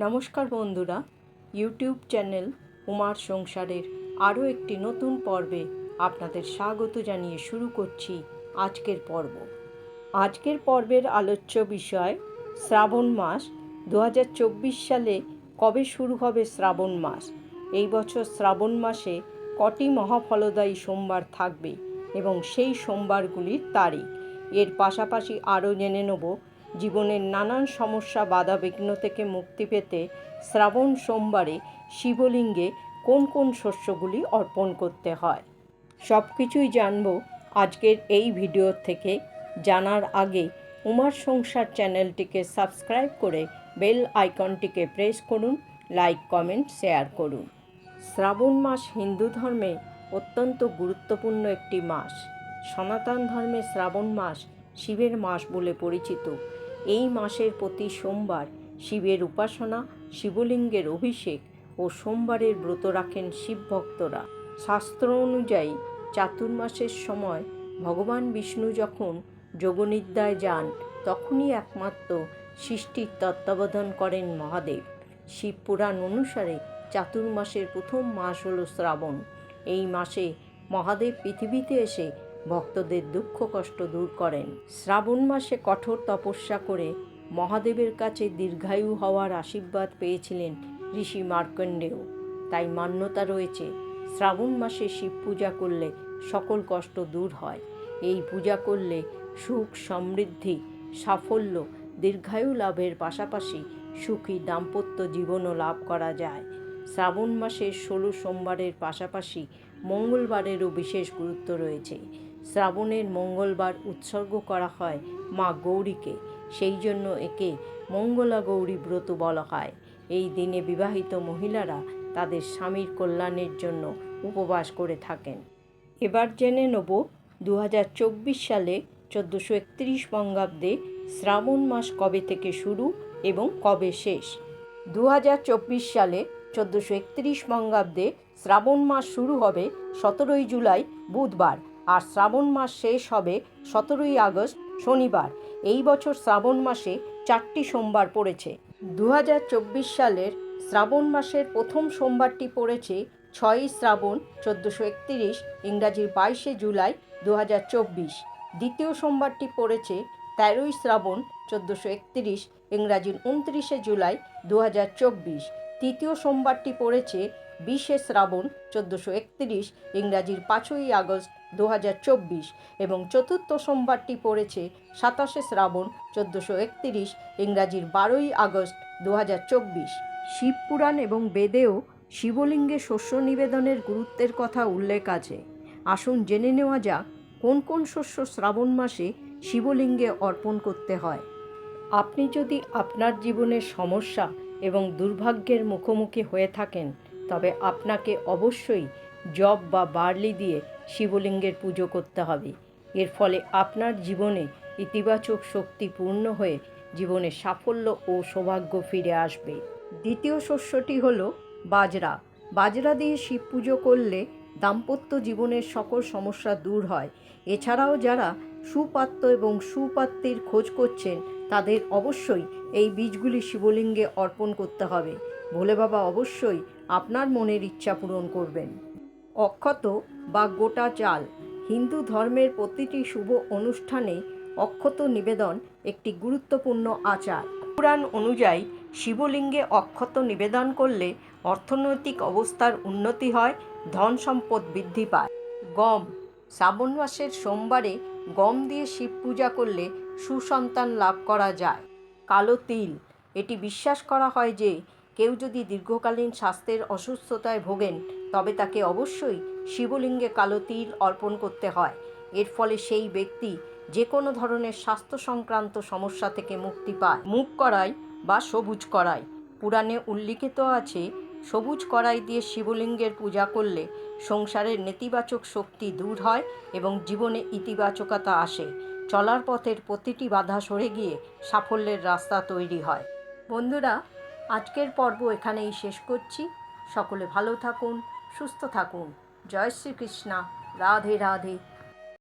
নমস্কার বন্ধুরা, YouTube channel উমার সংসারের আরও একটি নতুন পর্বে আপনাদের স্বাগত জানিয়ে শুরু করছি আজকের পর্ব। আজকের পর্বের আলোচ্য বিষয় শ্রাবণ মাস। দু হাজার চব্বিশ সালে কবে শুরু হবে শ্রাবণ মাস? এই বছর শ্রাবণ মাসে কটি মহাফলদায়ী সোমবার থাকবে এবং সেই সোমবারগুলির তারিখ। এর পাশাপাশি আরও জেনে নেব জীবনের নানান সমস্যা, বাধাবিঘ্ন থেকে মুক্তি পেতে শ্রাবণ সোমবারে শিবলিঙ্গে কোন কোন শস্যগুলি অর্পণ করতে হয়? সব কিছুই জানব আজকের এই ভিডিও থেকে। জানার আগে উমার সংসার চ্যানেলটিকে সাবস্ক্রাইব করে বেল আইকনটিকে প্রেস করুন, লাইক, কমেন্ট, শেয়ার করুন। শ্রাবণ মাস হিন্দু ধর্মে অত্যন্ত গুরুত্বপূর্ণ একটি মাস। সনাতন ধর্মে শ্রাবণ মাস শিবের মাস বলে পরিচিত। এই মাসের প্রতি সোমবার শিবের উপাসনা, শিবলিঙ্গের অভিষেক ও সোমবারের ব্রত রাখেন শিব ভক্তরা। শাস্ত্র অনুযায়ী চাতুর্মাসের সময় ভগবান বিষ্ণু যখন যোগনিদ্রায় যান, তখনই একমাত্র সৃষ্টির তত্ত্বাবধান করেন মহাদেব। শিবপুরাণ অনুসারে চাতুর্মাসের প্রথম মাস হল শ্রাবণ। এই মাসে মহাদেব পৃথিবীতে এসে ভক্তদের দুঃখ কষ্ট দূর করেন। শ্রাবণ মাসে কঠোর তপস্যা করে মহাদেবের কাছে দীর্ঘায়ু হওয়ার আশীর্বাদ পেয়েছিলেন ঋষি মার্কণ্ডেয়। তাই মান্যতা রয়েছে, শ্রাবণ মাসে শিব পূজা করলে সকল কষ্ট দূর হয়। এই পূজা করলে সুখ সমৃদ্ধি, সাফল্য, দীর্ঘায়ু লাভের পাশাপাশি সুখী দাম্পত্য জীবনও লাভ করা যায়। শ্রাবণ মাসের ষোলো সোমবারের পাশাপাশি মঙ্গলবারেরও বিশেষ গুরুত্ব রয়েছে। শ্রাবণের মঙ্গলবার উৎসর্গ করা হয় মা গৌরীকে। সেই জন্য একে মঙ্গলা গৌরী ব্রত বলা হয়। এই দিনে বিবাহিত মহিলারা তাদের স্বামীর কল্যাণের জন্য উপবাস করে থাকেন। এবার জেনে নেব দু হাজার চব্বিশ সালে চোদ্দোশো একত্রিশ বঙ্গাব্দে শ্রাবণ মাস কবে থেকে শুরু এবং কবে শেষ? দু হাজার চব্বিশ সালে চোদ্দোশো একত্রিশ বঙ্গাব্দে শ্রাবণ মাস শুরু হবে সতেরোই জুলাই, বুধবার। আর শ্রাবণ মাস শেষ হবে সতেরোই আগস্ট, শনিবার। এই বছর শ্রাবণ মাসে চারটি সোমবার পড়েছে। দু হাজার চব্বিশ সালের শ্রাবণ মাসের প্রথম সোমবারটি পড়েছে ছয়ই শ্রাবণ, চোদ্দোশো একত্রিশ, ইংরাজির বাইশে জুলাই দু হাজার চব্বিশ। দ্বিতীয় সোমবারটি পড়েছে তেরোই শ্রাবণ, চোদ্দোশো একত্রিশ, ইংরাজির উনত্রিশে জুলাই দু হাজার চব্বিশ। তৃতীয় সোমবারটি পড়েছে বিশে শ্রাবণ, চোদ্দোশো একত্রিশ, ইংরাজির পাঁচই আগস্ট দু হাজার চব্বিশ এবং চতুর্থ সোমবারটি পড়েছে সাতাশে শ্রাবণ চোদ্দোশো একত্রিশ, ইংরাজির বারোই আগস্ট দু হাজার চব্বিশ শিবপুরাণ এবং বেদেও শিবলিঙ্গে শস্য নিবেদনের গুরুত্বের কথা উল্লেখ আছে। আসুন জেনে নেওয়া যাক, কোন কোন শস্য শ্রাবণ মাসে শিবলিঙ্গে অর্পণ করতে হয়। আপনি যদি আপনার জীবনের সমস্যা এবং দুর্ভাগ্যের মুখোমুখি হয়ে থাকেন, তবে আপনাকে অবশ্যই জব বা বার্লি দিয়ে শিবলিঙ্গের পুজো করতে হবে। এর ফলে আপনার জীবনে ইতিবাচক শক্তি পূর্ণ হয়ে জীবনে সাফল্য ও সৌভাগ্য ফিরে আসবে। দ্বিতীয় শস্যটি হল বাজরা। বাজরা দিয়ে শিব পুজো করলে দাম্পত্য জীবনের সকল সমস্যা দূর হয়। এছাড়াও যারা সুপাত্র এবং সুপাত্রের খোঁজ করছেন, তাদের অবশ্যই এই বীজগুলি শিবলিঙ্গে অর্পণ করতে হবে। ভোলে বাবা অবশ্যই আপনার মনের ইচ্ছা পূরণ করবেন। অক্ষত বা গোটা চাল। হিন্দু ধর্মের প্রতিটি শুভ অনুষ্ঠানে অক্ষত নিবেদন একটি গুরুত্বপূর্ণ আচার। পুরাণ অনুযায়ী শিবলিঙ্গে অক্ষত নিবেদন করলে অর্থনৈতিক অবস্থার উন্নতি হয়, ধন সম্পদ বৃদ্ধি পায়। গম। শ্রাবণ মাসের সোমবারে গম দিয়ে শিব পূজা করলে সুসন্তান লাভ করা যায়। কালো তিল। এটি বিশ্বাস করা হয় যে কেউ যদি দীর্ঘকালীন স্বাস্থ্যের অসুস্থতায় ভোগেন তবে তাকে অবশ্যই শিবলিঙ্গে কালো তিল অর্পণ করতে হয়। এর ফলে সেই ব্যক্তি যে কোনো ধরনের স্বাস্থ্য সংক্রান্ত সমস্যা থেকে মুক্তি পায়। মুখ করাই বা সবুজ করাই পুরাণে উল্লিখিত আছে, সবুজ কড়াই দিয়ে শিবলিঙ্গের পূজা করলে সংসারের নেতিবাচক শক্তি দূর হয় এবং জীবনে ইতিবাচকতা আসে। চলার পথের প্রতিটি বাধা সরে গিয়ে সাফল্যের রাস্তা তৈরি হয়। বন্ধুরা, আজকের পর্ব এখানেই শেষ করছি। সকলে ভালো থাকুন সুস্থ থাকুন। জয় শ্রীকৃষ্ণা। রাধে রাধে।